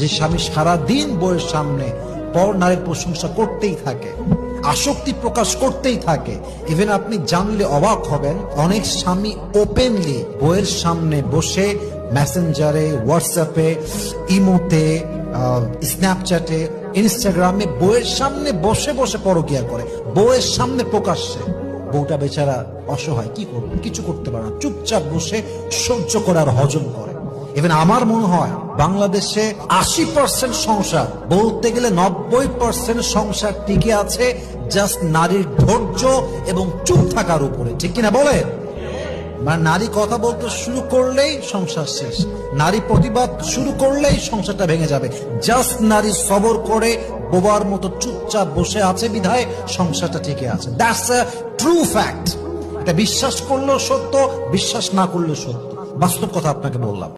যে স্বামী সারা দিন বইয়ের সামনে পর নারীর প্রশংসা করতেই থাকে, আসক্তি প্রকাশ করতেই থাকে। ইভেন আপনি জানলে অবাক হবেন, অনেক স্বামী ওপেনলি বইয়ের সামনে বসে মেসেঞ্জারে হোয়াটসঅ্যাপে ইমোতে স্ন্যাপচ্যাটে ইনস্টাগ্রামে বইয়ের সামনে বসে বসে পরকিয়া করে বইয়ের সামনে প্রকাশ্যে। বউটা বেচারা অসহায়, কি করবে? কিছু করতে পারে না। চুপচাপ বসে সহ্য করে আর হজম করে। ইভেন আমার মনে হয়, বাংলাদেশে আশি পার্সেন্ট সংসার, বলতে গেলে নব্বই পার্সেন্ট সংসার টিকে আছে জাস্ট নারীর ধৈর্য এবং চুপ থাকার উপরে। ঠিক কিনা বলেন মানে নারী কথা বলতে শুরু করলেই সংসার শেষ, নারী প্রতিবাদ শুরু করলেই সংসারটা ভেঙে যাবে। জাস্ট নারী সবর করে বোবার মতো চুপচাপ বসে আছে বিধায় সংসারটা টিকে আছে। দ্যাটস আ ট্রু ফ্যাক্ট এটা বিশ্বাস করলেও সত্য, বিশ্বাস না করলেও সত্য। বাস্তব কথা আপনাকে বললাম।